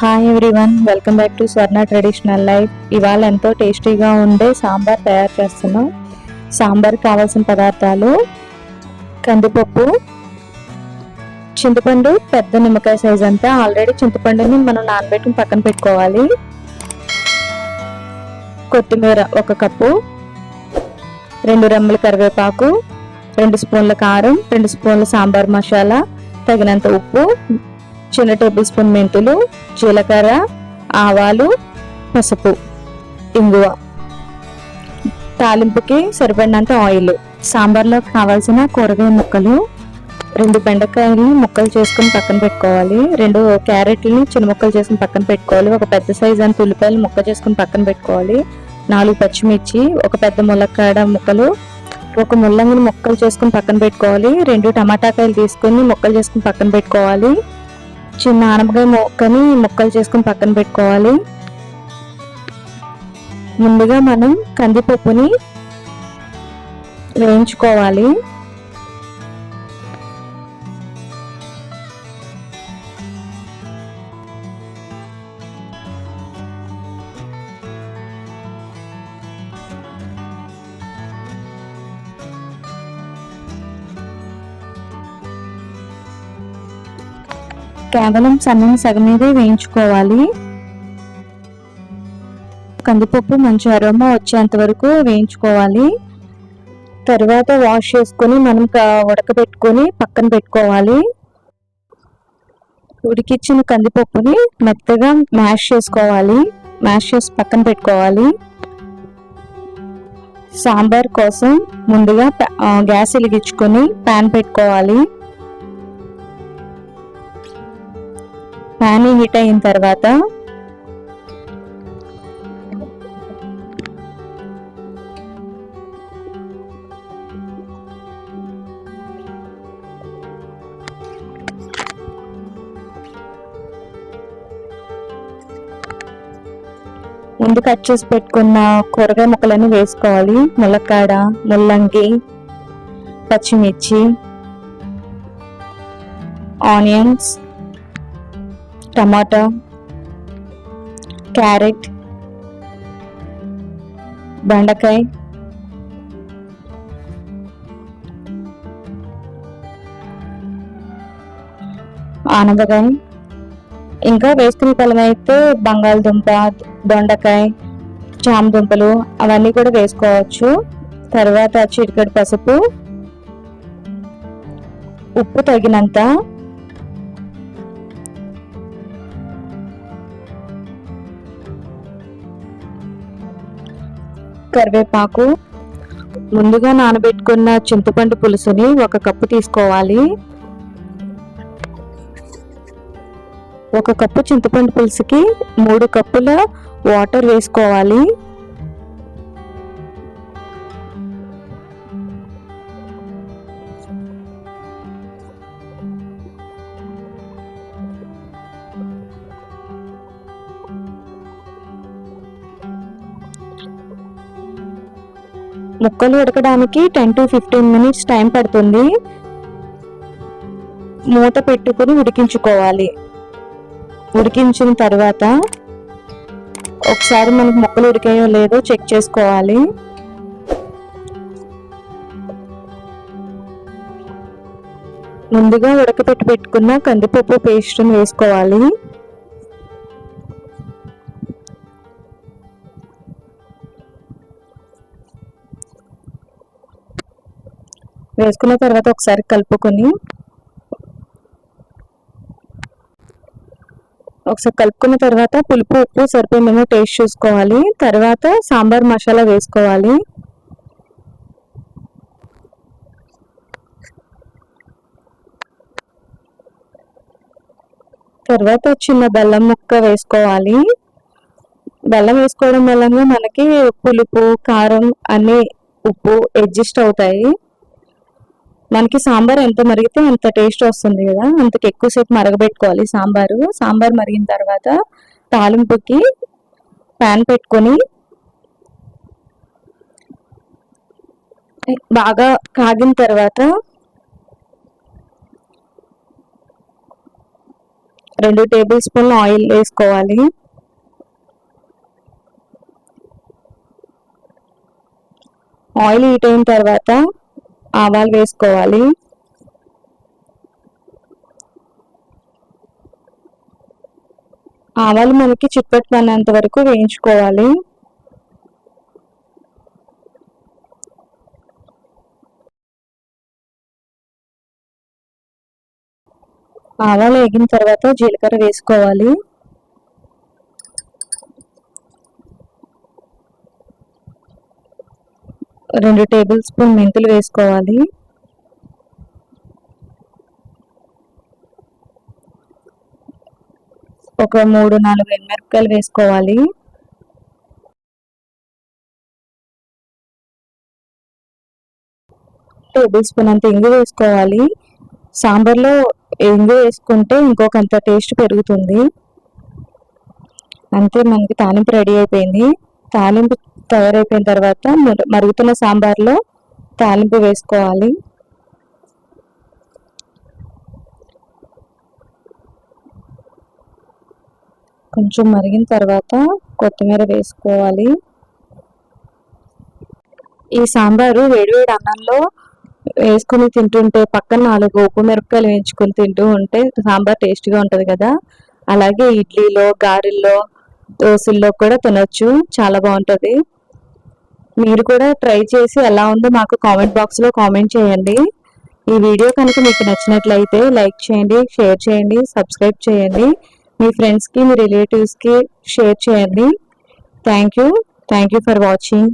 Hi everyone welcome back to Swarna traditional life ఇవాళ ఎంతో టేస్టీగా ఉండే సాంబార్ తయారు చేస్తున్నాం. సాంబార్ కావాల్సిన పదార్థాలు కందిపప్పు చింతపండు పెద్ద నిమ్మకాయ సైజ్ అంతా ఆల్రెడీ చింతపండుని మనం నానబెట్టుకుని పక్కన పెట్టుకోవాలి. కొత్తిమీర ఒక కప్పు రెండు రెమ్మల కరివేపాకు రెండు స్పూన్ల కారం రెండు స్పూన్ల సాంబార్ మసాలా తగినంత ఉప్పు చిన్న టేబుల్ స్పూన్ మెంతులు జీలకర్ర ఆవాలు పసుపు ఇంగువ. తాలింపుకి సరిపడినంత ఆయిల్. సాంబార్లో కావాల్సిన కూరగాయ ముక్కలు రెండు బెండకాయలని ముక్కలు చేసుకుని పక్కన పెట్టుకోవాలి. రెండు క్యారెట్లని చిన్న ముక్కలు చేసుకుని పక్కన పెట్టుకోవాలి. ఒక పెద్ద సైజ్ అంత ఉల్లిపాయలు ముక్క చేసుకుని పక్కన పెట్టుకోవాలి. నాలుగు పచ్చిమిర్చి ఒక పెద్ద ములక్కాడ ముక్కలు ఒక ముల్లంగిని ముక్కలు చేసుకుని పక్కన పెట్టుకోవాలి. రెండు టమాటాకాయలు తీసుకుని ముక్కలు చేసుకుని పక్కన పెట్టుకోవాలి. చిన్న ఆనపకాయ మొక్కని ముక్కలు చేసుకుని పక్కన పెట్టుకోవాలి. ముందుగా మనం కందిపప్పుని వేయించుకోవాలి. కేవలం సన్నని సగం మీదే వేయించుకోవాలి. కందిపప్పు మంచి అరోమా వచ్చేంత వరకు వేయించుకోవాలి. తర్వాత వాష్ చేసుకొని మనం ఉడకబెట్టుకొని పక్కన పెట్టుకోవాలి. ఉడికిచ్చిన కందిపప్పుని మెత్తగా మ్యాష్ చేసుకోవాలి. మ్యాష్ చేసి పక్కన పెట్టుకోవాలి. సాంబార్ కోసం ముందుగా గ్యాస్ వెలిగించుకొని ప్యాన్ పెట్టుకోవాలి. పానీ హీట్ అయిన తర్వాత ముందు కట్ చేసి పెట్టుకున్న కూరగాయ ముక్కలన్నీ వేసుకోవాలి. ములక్కాడ ముల్లంగి పచ్చిమిర్చి ఆనియన్స్ టమాటా క్యారెట్ బెండకాయ ఆనపకాయ. ఇంకా వేసుకునే పళ్ళం అయితే బంగాళదుంప దొండకాయ చామదుంపలు అవన్నీ కూడా వేసుకోవచ్చు. తర్వాత చిటికెడు పసుపు ఉప్పు తగినంత కరివేపాకు ముందుగా నానబెట్టుకున్న చింతపండు పులుసుని ఒక కప్పు తీసుకోవాలి. ఒక కప్పు చింతపండు పులుసుకి మూడు కప్పుల వాటర్ వేసుకోవాలి. ముక్కలు ఉడకడానికి ten to fifteen minutes time పడుతుంది. మూత పెట్టుకుని ఉడికించుకోవాలి. ఉడికించిన తర్వాత ఒకసారి మనకు ముక్కలు ఉడికాయో లేదో చెక్ చేసుకోవాలి. ముందుగా ఉడకపెట్టి పెట్టుకున్న కందిపప్పు పేస్ట్ని వేసుకోవాలి. వేసుకున్న తర్వాత ఒకసారి కలుపుకొని ఒకసారి కలుపుకున్న తర్వాత పులుపు ఉప్పు సరిపోయిందేమో టేస్ట్ చూసుకోవాలి. తర్వాత సాంబార్ మసాలా వేసుకోవాలి. తర్వాత చిన్న బెల్లం ముక్క వేసుకోవాలి. బెల్లం వేసుకోవడం వలన మనకి పులుపు కారం అన్నీ ఉప్పు అడ్జస్ట్ అవుతాయి. మనకి సాంబార్ ఎంత మరిగితే అంత టేస్ట్ వస్తుంది కదా. అంతకు ఎక్కువసేపు మరగబెట్టుకోవాలి సాంబారు. సాంబార్ మరిగిన తర్వాత తాలింపుకి ప్యాన్ పెట్టుకొని బాగా కాగిన తర్వాత రెండు టేబుల్ స్పూన్లు ఆయిల్ వేసుకోవాలి. ఆయిల్ హీట్ అయిన తర్వాత ఆవాలు వేసుకోవాలి. ఆవాలు మనకి చిప్పట్ పన్నంత వరకు వేయించుకోవాలి. ఆవాలు వేగిన తర్వాత జీలకర్ర వేసుకోవాలి. రెండు టేబుల్ స్పూన్ మెంతులు వేసుకోవాలి. ఒక మూడు నాలుగు ఎండుమిరపకాయలు వేసుకోవాలి. టేబుల్ స్పూన్ అంత ఇంగు వేసుకోవాలి. సాంబార్లో ఇంగు వేసుకుంటే ఇంకొకంత టేస్ట్ పెరుగుతుంది. అంతే మనకి తాలింపు రెడీ అయిపోయింది. తాలింపు తయారైపోయిన తర్వాత మరుగుతున్న సాంబార్లో తాలింపు వేసుకోవాలి. కొంచెం మరిగిన తర్వాత కొత్తిమీర వేసుకోవాలి. ఈ సాంబారు వేడివేడి అన్నంలో వేసుకుని తింటుంటే పక్కన నాలుగు ఉప్పు మిరపకాయలు వేయించుకొని తింటూ ఉంటే సాంబార్ టేస్ట్గా ఉంటుంది కదా. అలాగే ఇడ్లీలో గారెల్లో దోశల్లో కూడా తినొచ్చు. చాలా బాగుంటుంది. మీరు కూడా ట్రై చేసి ఎలా ఉందో మాకు కామెంట్ బాక్స్లో కామెంట్ చేయండి. ఈ వీడియో కనుక మీకు నచ్చినట్లయితే లైక్ చేయండి షేర్ చేయండి సబ్స్క్రైబ్ చేయండి. మీ ఫ్రెండ్స్కి మీ రిలేటివ్స్కి షేర్ చేయండి. Thank you thank you for watching